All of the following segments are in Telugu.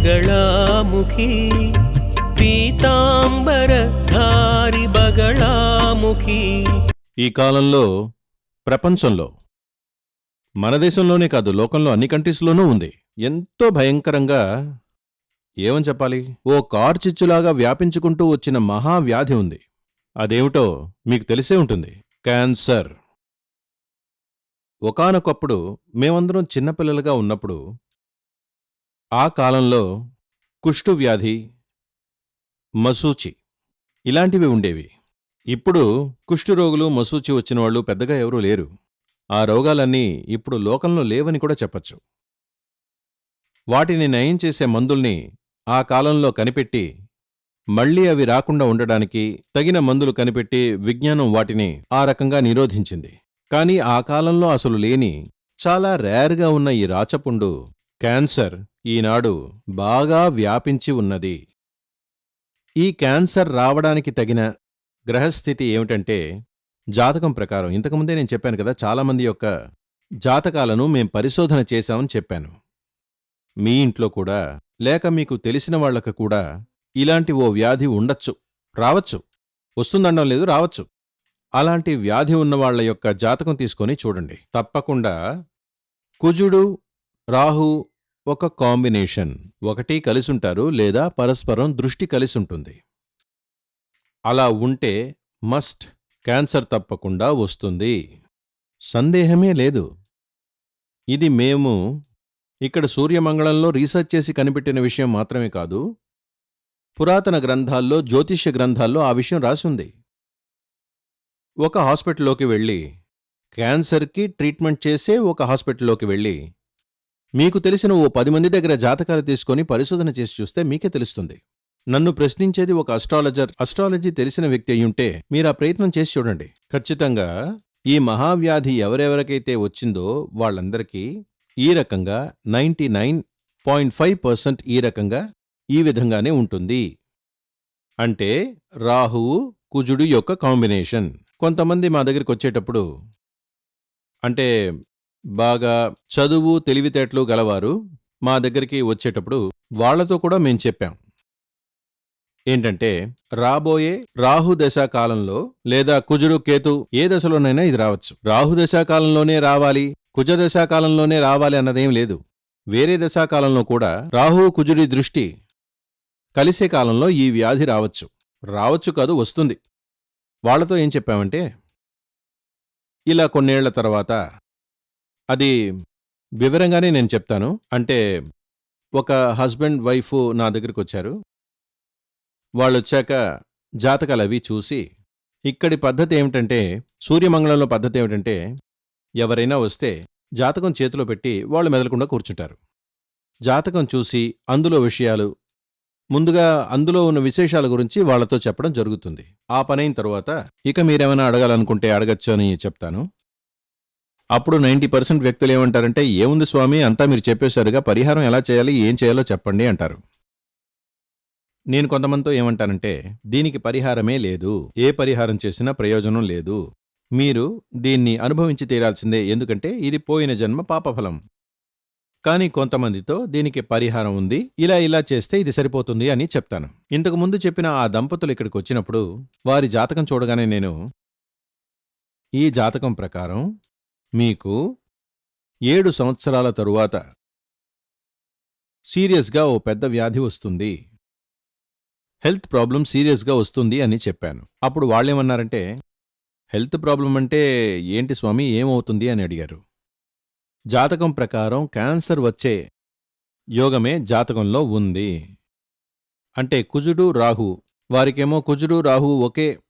బగళాముఖి బగళాముఖి పీతాంబరధారి బగళాముఖి. ఈ కాలంలో ప్రపంచంలో మన దేశంలోనే కాదు లోకంలో అన్ని కంట్రీస్లోనూ ఉంది. ఎంతో భయంకరంగా ఏమని చెప్పాలి? ఓ కార్చిచ్చులాగా వ్యాపించుకుంటూ వచ్చిన మహావ్యాధి ఉంది. అదేమిటో మీకు తెలిసే ఉంటుంది. క్యాన్సర్. ఒకానొకప్పుడు మేమందరం చిన్నపిల్లలుగా ఉన్నప్పుడు ఆ కాలంలో కుష్ఠువ్యాధి మసూచి ఇలాంటివి ఉండేవి. ఇప్పుడు కుష్ఠురోగులు మసూచి వచ్చిన వాళ్ళు పెద్దగా ఎవరూ లేరు. ఆ రోగాలన్నీ ఇప్పుడు లోకంలో లేవని కూడా చెప్పచ్చు. వాటిని నయం చేసే మందుల్ని ఆ కాలంలో కనిపెట్టి మళ్ళీ అవి రాకుండా ఉండడానికి తగిన మందులు కనిపెట్టి విజ్ఞానం వాటిని ఆ రకంగా నిరోధించింది. కానీ ఆ కాలంలో అసలు లేని చాలా రేర్గా ఉన్న ఈ రాచపుండు క్యాన్సర్ ఈనాడు బాగా వ్యాపించి ఉన్నది. ఈ క్యాన్సర్ రావడానికి తగిన గ్రహస్థితి ఏమిటంటే జాతకం ప్రకారం. ఇంతకుముందే నేను చెప్పాను కదా చాలామంది యొక్క జాతకాలను మేం పరిశోధన చేశామని చెప్పాను. మీ ఇంట్లో కూడా లేక మీకు తెలిసిన వాళ్ళకు కూడా ఇలాంటి ఓ వ్యాధి ఉండొచ్చు రావచ్చు. వస్తుందనడం లేదు రావచ్చు. అలాంటి వ్యాధి ఉన్నవాళ్ళ యొక్క జాతకం తీసుకొని చూడండి. తప్పకుండా కుజుడు రాహు ఒక కాంబినేషన్. ఒకటి కలిసుంటారు లేదా పరస్పరం దృష్టి కలిసుంటుంది. అలా ఉంటే మస్ట్ క్యాన్సర్ తప్పకుండా వస్తుంది. సందేహమే లేదు. ఇది మేము ఇక్కడ సూర్యమంగళంలో రీసెర్చ్ చేసి కనిపెట్టిన విషయం మాత్రమే కాదు పురాతన గ్రంథాల్లో జ్యోతిష్య గ్రంథాల్లో ఆ విషయం రాసుంది. ఒక హాస్పిటల్లోకి వెళ్ళి క్యాన్సర్కి ట్రీట్మెంట్ చేసే ఒక హాస్పిటల్లోకి వెళ్ళి మీకు తెలిసిన ఓ పది మంది దగ్గర జాతకాలు తీసుకొని పరిశోధన చేసి చూస్తే మీకే తెలుస్తుంది. నన్ను ప్రశ్నించేది ఒక అస్ట్రాలజర్ అస్ట్రాలజీ తెలిసిన వ్యక్తి అయ్యుంటే మీరు ఆ ప్రయత్నం చేసి చూడండి. ఖచ్చితంగా ఈ మహావ్యాధి ఎవరెవరికైతే వచ్చిందో వాళ్ళందరికీ ఈ రకంగా ninety nine point five percent ఈ రకంగా ఈ విధంగానే ఉంటుంది. అంటే రాహువు కుజుడు యొక్క కాంబినేషన్. కొంతమంది మా దగ్గరికి వచ్చేటప్పుడు అంటే బాగా చదువు తెలివితేటలు గలవారు మా దగ్గరికి వచ్చేటప్పుడు వాళ్ళతో కూడా మేం చెప్పాం. ఏంటంటే రాబోయే రాహు కాలంలో లేదా కుజుడు కేతు ఏ దశలోనైనా ఇది రావచ్చు. రాహు కాలంలోనే రావాలి కుజ కాలంలోనే రావాలి అన్నదేం లేదు. వేరే దశాకాలంలో కూడా రాహు కుజుడి దృష్టి కలిసే కాలంలో ఈ వ్యాధి రావచ్చు. రావచ్చు కాదు వస్తుంది. వాళ్ళతో ఏం చెప్పామంటే ఇలా కొన్నేళ్ళ తర్వాత అది వివరంగానే నేను చెప్తాను. అంటే ఒక హస్బెండ్ వైఫ్ నా దగ్గరికి వచ్చారు వాళ్ళొచ్చాక జాతకాలు అవి చూసి ఇక్కడి పద్ధతి ఏమిటంటే సూర్యమంగళంలో పద్ధతి ఏమిటంటే ఎవరైనా వస్తే జాతకం చేతిలో పెట్టి వాళ్ళు మెదలకుండా కూర్చుంటారు. జాతకం చూసి అందులో విషయాలు ముందుగా అందులో ఉన్న విశేషాల గురించి వాళ్ళతో చెప్పడం జరుగుతుంది. ఆ పనైన తరువాత ఇక మీరేమైనా అడగాలనుకుంటే అడగచ్చు అని చెప్తాను. అప్పుడు నైంటీ పర్సెంట్ వ్యక్తులు ఏమంటారంటే ఏముంది స్వామి అంతా మీరు చెప్పేశారుగా పరిహారం ఎలా చేయాలి ఏం చేయాలో చెప్పండి అంటారు. నేను కొంతమందితో ఏమంటానంటే దీనికి పరిహారమే లేదు ఏ పరిహారం చేసినా ప్రయోజనం లేదు మీరు దీన్ని అనుభవించి తీరాల్సిందే ఎందుకంటే ఇది పోయిన జన్మ పాపఫలం. కానీ కొంతమందితో దీనికి పరిహారం ఉంది ఇలా ఇలా చేస్తే ఇది సరిపోతుంది అని చెప్తాను. ఇంతకు ముందు చెప్పిన ఆ దంపతులు ఇక్కడికి వచ్చినప్పుడు వారి జాతకం చూడగానే నేను ఈ జాతకం ప్రకారం మీకు ఏడు సంవత్సరాల తరువాత సీరియస్గా ఓ పెద్ద వ్యాధి వస్తుంది. హెల్త్ ప్రాబ్లం సీరియస్గా వస్తుంది అని చెప్పాను. అప్పుడు వాళ్ళేమన్నారంటే హెల్త్ ప్రాబ్లం అంటే ఏంటి స్వామి? ఏమవుతుంది? అని అడిగారు. జాతకం ప్రకారం క్యాన్సర్ వచ్చే యోగమే జాతకంలో ఉంది. అంటే కుజుడు రాహు. వారికేమో కుజుడు రాహు ఒకే.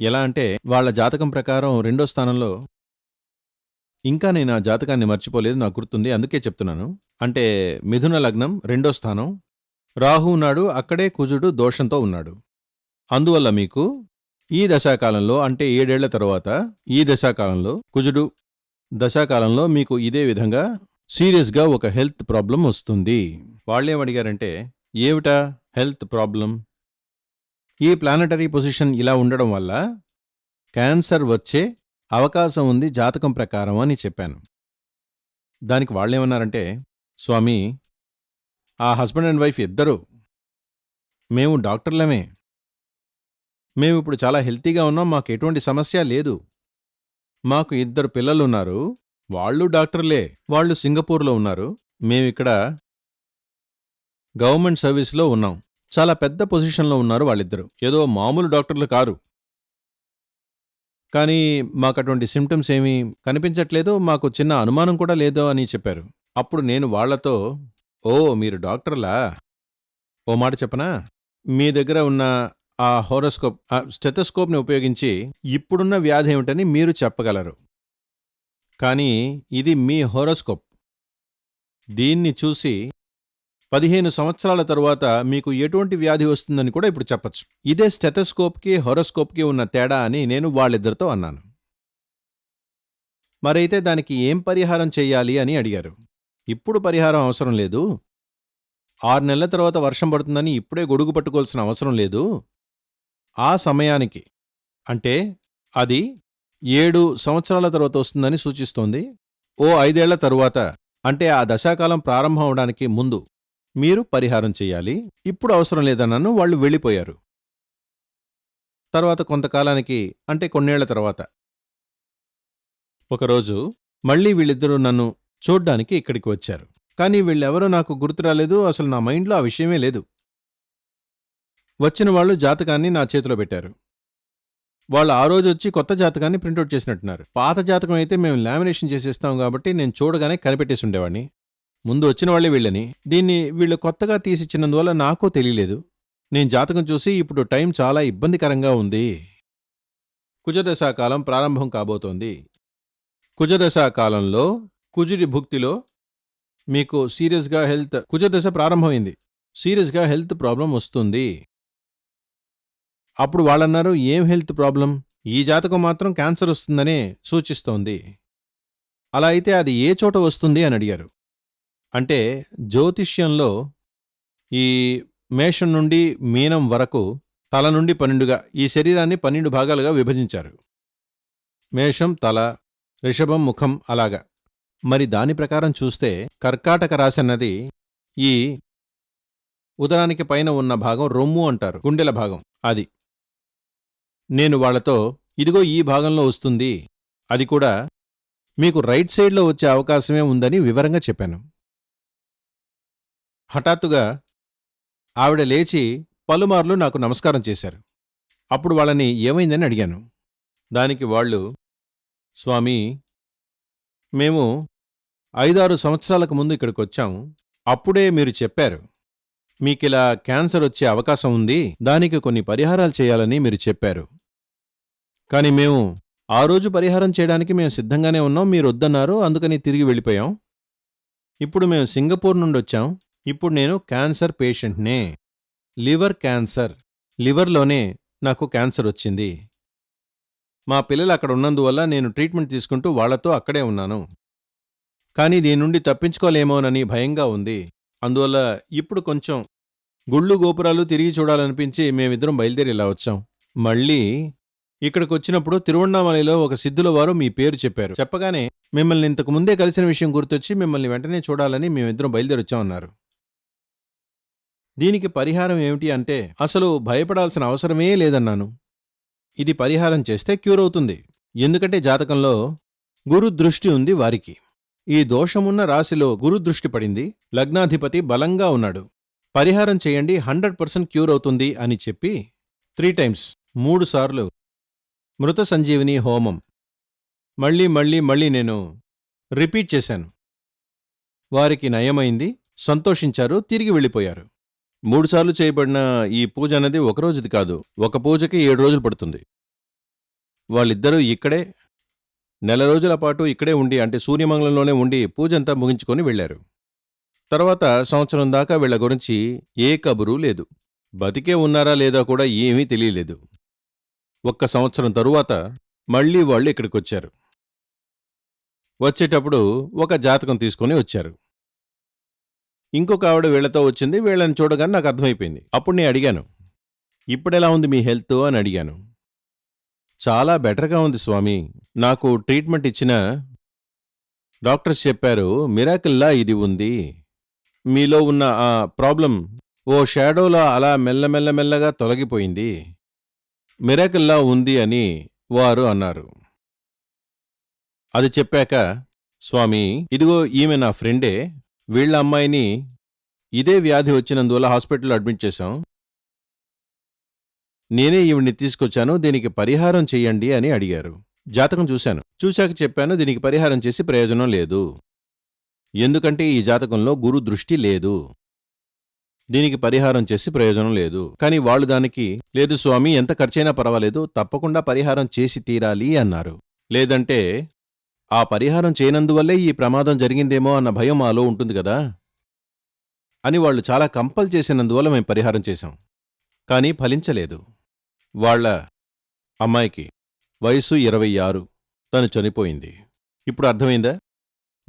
ఎలా అంటే వాళ్ళ జాతకం ప్రకారం రెండో స్థానంలో ఇంకా నేను ఆ జాతకాన్ని మర్చిపోలేదు నాకు గుర్తుంది అందుకే చెప్తున్నాను. అంటే మిథున లగ్నం రెండో స్థానం. రాహు ఉన్నాడు అక్కడే కుజుడు దోషంతో ఉన్నాడు. అందువల్ల మీకు ఈ దశాకాలంలో అంటే ఏడేళ్ళ తర్వాత ఈ దశాకాలంలో కుజుడు దశాకాలంలో మీకు ఇదే విధంగా సీరియస్గా ఒక హెల్త్ ప్రాబ్లం వస్తుంది. వాళ్ళేమడిగారంటే ఏమిటా హెల్త్ ప్రాబ్లం? ఈ ప్లానటరీ పొజిషన్ ఇలా ఉండడం వల్ల క్యాన్సర్ వచ్చే అవకాశం ఉంది జాతకం ప్రకారం అని చెప్పాను. దానికి వాళ్ళేమన్నారంటే స్వామి ఆ హస్బెండ్ అండ్ వైఫ్ ఇద్దరూ మేము డాక్టర్లమే. మేము ఇప్పుడు చాలా హెల్తీగా ఉన్నాం మాకు ఎటువంటి సమస్య లేదు. మాకు ఇద్దరు పిల్లలున్నారు వాళ్ళు డాక్టర్లే వాళ్ళు సింగపూర్లో ఉన్నారు. మేమిక్కడ గవర్నమెంట్ సర్వీస్లో ఉన్నాం. చాలా పెద్ద పొజిషన్లో ఉన్నారు వాళ్ళిద్దరూ. ఏదో మామూలు డాక్టర్లు కారు. కానీ మాకు అటువంటి సిమ్టమ్స్ ఏమీ కనిపించట్లేదు మాకు చిన్న అనుమానం కూడా లేదో అని చెప్పారు. అప్పుడు నేను వాళ్ళతో ఓ మీరు డాక్టర్లా? ఓ మాట చెప్పనా? మీ దగ్గర ఉన్న ఆ హోరోస్కోప్ ఆ స్టెథోస్కోప్ని ఉపయోగించి ఇప్పుడున్న వ్యాధి ఏమిటని మీరు చెప్పగలరు. కానీ ఇది మీ హోరోస్కోప్. దీన్ని చూసి పదిహేను సంవత్సరాల తరువాత మీకు ఎటువంటి వ్యాధి వస్తుందని కూడా ఇప్పుడు చెప్పచ్చు. ఇదే స్టెథోస్కోప్కి హొరోస్కోప్కి ఉన్న తేడా అని నేను వాళ్ళిద్దరితో అన్నాను. మరైతే దానికి ఏం పరిహారం చెయ్యాలి అని అడిగారు. ఇప్పుడు పరిహారం అవసరం లేదు. ఆరు నెలల తర్వాత వర్షం పడుతుందని ఇప్పుడే గొడుగు పట్టుకోవాల్సిన అవసరం లేదు. ఆ సమయానికి అంటే అది ఏడు సంవత్సరాల తర్వాత వస్తుందని సూచిస్తోంది. ఓ ఐదేళ్ళ తరువాత అంటే ఆ దశాకాలం ప్రారంభం అవడానికి ముందు మీరు పరిహారం చెయ్యాలి ఇప్పుడు అవసరం లేదన్నాను వాళ్ళు వెళ్ళిపోయారు. తర్వాత కొంతకాలానికి అంటే కొన్నేళ్ళ తర్వాత. ఒకరోజు మళ్ళీ వీళ్ళిద్దరూ నన్ను చూడ్డానికి ఇక్కడికి వచ్చారు. కానీ వీళ్ళెవరో నాకు గుర్తు రాలేదు అసలు నా మైండ్లో ఆ విషయమే లేదు. వచ్చిన వాళ్ళు జాతకాన్ని నా చేతిలో పెట్టారు. వాళ్ళు ఆ రోజు వచ్చి కొత్త జాతకాన్ని ప్రింటౌట్ చేసినట్టున్నారు. పాత జాతకం అయితే మేము లామినేషన్ చేసేస్తాం కాబట్టి నేను చూడగానే కనిపెట్టేసి ఉండేవాడిని. ముందు వచ్చిన వాళ్ళే వీళ్ళని. దీన్ని వీళ్ళు కొత్తగా తీసిచ్చినందువల్ల నాకూ తెలియలేదు. నేను జాతకం చూసి ఇప్పుడు టైం చాలా ఇబ్బందికరంగా ఉంది. కుజదశాకాలం ప్రారంభం కాబోతోంది. కుజదశాకాలంలో కుజుడి భుక్తిలో మీకు సీరియస్గా హెల్త్ కుజదశ ప్రారంభమైంది. సీరియస్గా హెల్త్ ప్రాబ్లం వస్తుంది. అప్పుడు వాళ్ళన్నారు ఏం హెల్త్ ప్రాబ్లం ఈ జాతకం మాత్రం క్యాన్సర్ వస్తుందనే సూచిస్తోంది. అలా అయితే అది ఏ చోట వస్తుంది? అని అడిగారు. అంటే జ్యోతిష్యంలో ఈ మేషం నుండి మీనం వరకు తల నుండి పన్నెండుగా ఈ శరీరాన్ని పన్నెండు భాగాలుగా విభజించారు. మేషం తల రిషభం ముఖం అలాగా. మరి దాని ప్రకారం చూస్తే కర్కాటక రాశి అన్నది ఈ ఉదరానికి పైన ఉన్న భాగం రొమ్ము అంటారు గుండెల భాగం అది. నేను వాళ్ళతో ఇదిగో ఈ భాగంలో వస్తుంది అది కూడా మీకు రైట్ సైడ్లో వచ్చే అవకాశమే ఉందని వివరంగా చెప్పాను. హఠాత్తుగా ఆవిడ లేచి పలుమార్లు నాకు నమస్కారం చేశారు. అప్పుడు వాళ్ళని ఏమైందని అడిగాను. దానికి వాళ్ళు స్వామి మేము ఐదారు సంవత్సరాలకు ముందు ఇక్కడికి వచ్చాం. అప్పుడే మీరు చెప్పారు. మీకిలా క్యాన్సర్ వచ్చే అవకాశం ఉంది. దానికి కొన్ని పరిహారాలు చేయాలని మీరు చెప్పారు. కానీ మేము ఆ రోజు పరిహారం చేయడానికి మేము సిద్ధంగానే ఉన్నాం. మీరు వద్దన్నారు. అందుకని తిరిగి వెళ్ళిపోయాం. ఇప్పుడు మేము సింగపూర్ నుండి వచ్చాం. ఇప్పుడు నేను క్యాన్సర్ పేషెంట్నే లివర్ క్యాన్సర్ లివర్లోనే నాకు క్యాన్సర్ వచ్చింది. మా పిల్లలు అక్కడ ఉన్నందువల్ల నేను ట్రీట్మెంట్ తీసుకుంటూ వాళ్ళతో అక్కడే ఉన్నాను. కానీ దీని నుండి తప్పించుకోలేమోనని భయంగా ఉంది. అందువల్ల ఇప్పుడు కొంచెం గుళ్ళు గోపురాలు తిరిగి చూడాలనిపించి మేమిద్దరం బయలుదేరి ఇలా వచ్చాం. మళ్ళీ ఇక్కడికి వచ్చినప్పుడు తిరువణామలలో ఒక సిద్ధుల వారు మీ పేరు చెప్పారు. చెప్పగానే మిమ్మల్ని ఇంతకు ముందే కలిసిన విషయం గుర్తొచ్చి మిమ్మల్ని వెంటనే చూడాలని మేమిద్దరం బయలుదేరొచ్చామన్నారు. దీనికి పరిహారం ఏమిటి అంటే అసలు భయపడాల్సిన అవసరమే లేదన్నాను. ఇది పరిహారం చేస్తే క్యూర్ అవుతుంది. ఎందుకంటే జాతకంలో గురు దృష్టి ఉంది వారికి. ఈ దోషమున్న రాశిలో గురు దృష్టి పడింది. లగ్నాధిపతి బలంగా ఉన్నాడు. పరిహారం చేయండి హండ్రెడ్ పర్సెంట్ క్యూర్ అవుతుంది అని చెప్పి త్రీ టైమ్స్ మూడుసార్లు మృత సంజీవిని హోమం. మళ్ళీ మళ్ళీ మళ్ళీ నేను రిపీట్ చేశాను. వారికి నయమైంది సంతోషించారు తిరిగి వెళ్ళిపోయారు. మూడుసార్లు చేయబడిన ఈ పూజ అనేది ఒక రోజుది కాదు. ఒక పూజకి ఏడు రోజులు పడుతుంది. వాళ్ళిద్దరూ ఇక్కడే నెల రోజుల పాటు ఇక్కడే ఉండి అంటే సూర్యమంగళంలోనే ఉండి పూజంతా ముగించుకొని వెళ్ళారు తర్వాత సంవత్సరం దాకా వీళ్ళ గురించి ఏ కబురు లేదు. బతికే ఉన్నారా లేదా కూడా ఏమీ తెలియలేదు. ఒక్క సంవత్సరం తరువాత మళ్ళీ వాళ్ళు ఇక్కడికొచ్చారు. వచ్చేటప్పుడు ఒక జాతకం తీసుకొని వచ్చారు. ఇంకొక ఆవిడ వీళ్ళతో వచ్చింది వీళ్ళని చూడగానే నాకు అర్థమైపోయింది. అప్పుడు నేను అడిగాను ఇప్పుడెలా ఉంది మీ హెల్త్? అని అడిగాను. చాలా బెటర్గా ఉంది స్వామి. నాకు ట్రీట్మెంట్ ఇచ్చిన డాక్టర్స్ చెప్పారు మిరాకిల్లా ఇది ఉంది. మీలో ఉన్న ఆ ప్రాబ్లం ఓ షాడోలా అలా మెల్లమెల్లమెల్లగా తొలగిపోయింది. మిరాకిల్లా ఉంది అని వారు అన్నారు. అది చెప్పాక స్వామి ఇదిగో ఈమె నా ఫ్రెండే. వీళ్ళ అమ్మాయిని ఇదే వ్యాధి వచ్చినందువల్ల హాస్పిటల్లో అడ్మిట్ చేశాం. నేనే ఈవిడ్ని తీసుకొచ్చాను దీనికి పరిహారం చెయ్యండి అని అడిగారు. జాతకం చూశాను. చూశాక చెప్పాను దీనికి పరిహారం చేసి ప్రయోజనం లేదు. ఎందుకంటే ఈ జాతకంలో గురు దృష్టి లేదు. దీనికి పరిహారం చేసి ప్రయోజనం లేదు. కానీ వాళ్ళు దానికి లేదు స్వామి ఎంత ఖర్చైనా పర్వాలేదు తప్పకుండా పరిహారం చేసి తీరాలి అన్నారు. లేదంటే ఆ పరిహారం చేయనందువల్లే ఈ ప్రమాదం జరిగిందేమో అన్న భయం మాలో ఉంటుంది కదా? అని వాళ్ళు చాలా కంపల్ చేసినందువల్ల మేము పరిహారం చేశాం. కానీ ఫలించలేదు. వాళ్ళ అమ్మాయికి వయసు ఇరవై ఆరు. తను చనిపోయింది. ఇప్పుడు అర్థమైందా?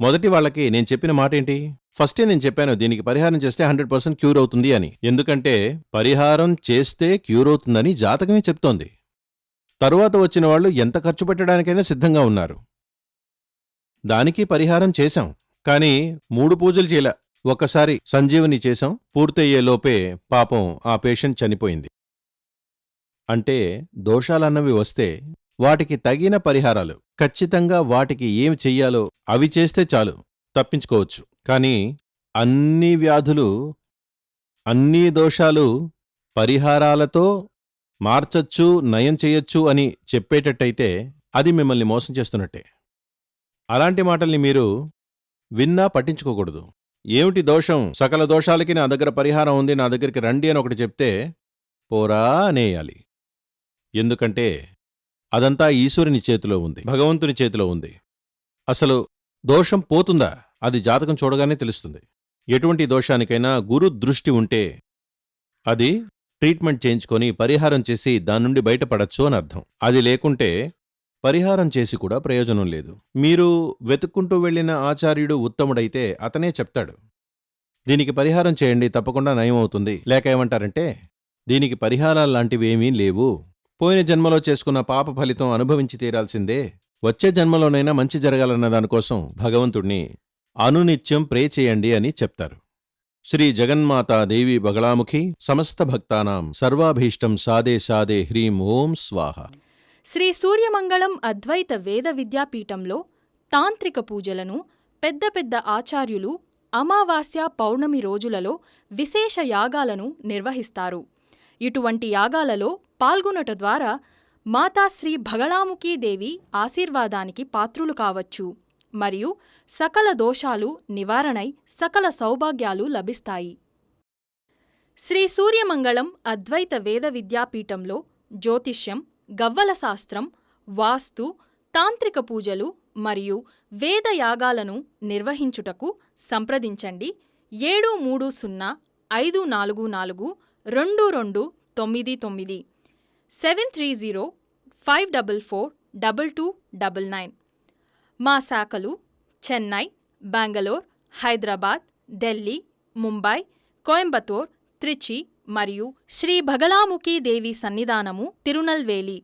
మొదటి వాళ్ళకి నేను చెప్పిన మాట ఏంటి ఫస్టే నేను చెప్పాను దీనికి పరిహారం చేస్తే హండ్రెడ్ పర్సెంట్ క్యూర్ అవుతుంది అని. ఎందుకంటే పరిహారం చేస్తే క్యూర్ అవుతుందని జాతకమే చెప్తోంది. తరువాత వచ్చిన వాళ్ళు ఎంత ఖర్చు పెట్టడానికైనా సిద్ధంగా ఉన్నారు. దానికి పరిహారం చేశాం. కానీ మూడు పూజలు చేయలే. ఒక్కసారి సంజీవని చేశాం. పూర్తయ్యేలోపే పాపం ఆ పేషెంట్ చనిపోయింది. అంటే దోషాలన్నవి వస్తే వాటికి తగిన పరిహారాలు. ఖచ్చితంగా వాటికి ఏమి చెయ్యాలో అవి చేస్తే చాలు. తప్పించుకోవచ్చు. కానీ అన్ని వ్యాధులు అన్ని దోషాలు పరిహారాలతో మార్చచ్చు నయం చేయొచ్చు అని చెప్పేటట్టయితే అది మిమ్మల్ని మోసం చేస్తున్నట్టే. అలాంటి మాటల్ని మీరు విన్నా పట్టించుకోకూడదు. ఏమిటి దోషం? సకల దోషాలకి నా దగ్గర పరిహారం ఉంది నా దగ్గరికి రండి అని ఒకటి చెప్తే పోరా అనేయాలి. ఎందుకంటే అదంతా ఈశ్వరుని చేతిలో ఉంది భగవంతుని చేతిలో ఉంది. అసలు దోషం పోతుందా? అది జాతకం చూడగానే తెలుస్తుంది. ఎటువంటి దోషానికైనా గురు దృష్టి ఉంటే అది ట్రీట్మెంట్ చేయించుకొని పరిహారం చేసి దాని నుండి బయటపడచ్చు అని అర్థం. అది లేకుంటే పరిహారం చేసి కూడా ప్రయోజనం లేదు. మీరు వెతుక్కుంటూ వెళ్ళిన ఆచార్యుడు ఉత్తముడైతే అతనే చెప్తాడు. దీనికి పరిహారం చేయండి తప్పకుండా నయమవుతుంది. లేక ఏమంటారంటే దీనికి పరిహారాలు లాంటివి ఏమీ లేవు. పోయిన జన్మలో చేసుకున్న పాప ఫలితం అనుభవించి తీరాల్సిందే. వచ్చే జన్మలోనైనా మంచి జరగాలన్న దానికోసం భగవంతుణ్ణి అనునిత్యం ప్రే చేయండి అని చెప్తారు. శ్రీ జగన్మాతాదేవి బగళాముఖి సమస్త భక్తానాం సర్వాభీష్టం సాదే సాదే హ్రీం ఓం స్వాహ. శ్రీ సూర్యమంగళం అద్వైత వేద విద్యాపీఠంలో తాంత్రిక పూజలను పెద్ద పెద్ద ఆచార్యులు అమావాస్య పౌర్ణమి రోజులలో విశేష యాగాలను నిర్వహిస్తారు. ఇటువంటి యాగాలలో పాల్గొనట ద్వారా మాతాశ్రీ భగళాముఖీదేవి ఆశీర్వాదానికి పాత్రులు కావచ్చు. మరియు సకల దోషాలు నివారణై సకల సౌభాగ్యాలు లభిస్తాయి. శ్రీ సూర్యమంగళం అద్వైత వేద విద్యాపీఠంలో జ్యోతిష్యం గవ్వల శాస్త్రం వాస్తు తాంత్రిక పూజలు మరియు వేద యాగాలను నిర్వహించుటకు సంప్రదించండి. ఏడు మూడు సున్నా ఐదు నాలుగు నాలుగు రెండు రెండు తొమ్మిది తొమ్మిది. Seven three zero five double four double two double nine. మా శాఖలు చెన్నై బెంగళూర్ హైదరాబాద్ ఢిల్లీ ముంబై కోయంబత్తూర్ త్రిచి మరియు శ్రీ భగలాముఖి దేవి సన్నిధానము తిరునల్వేలి.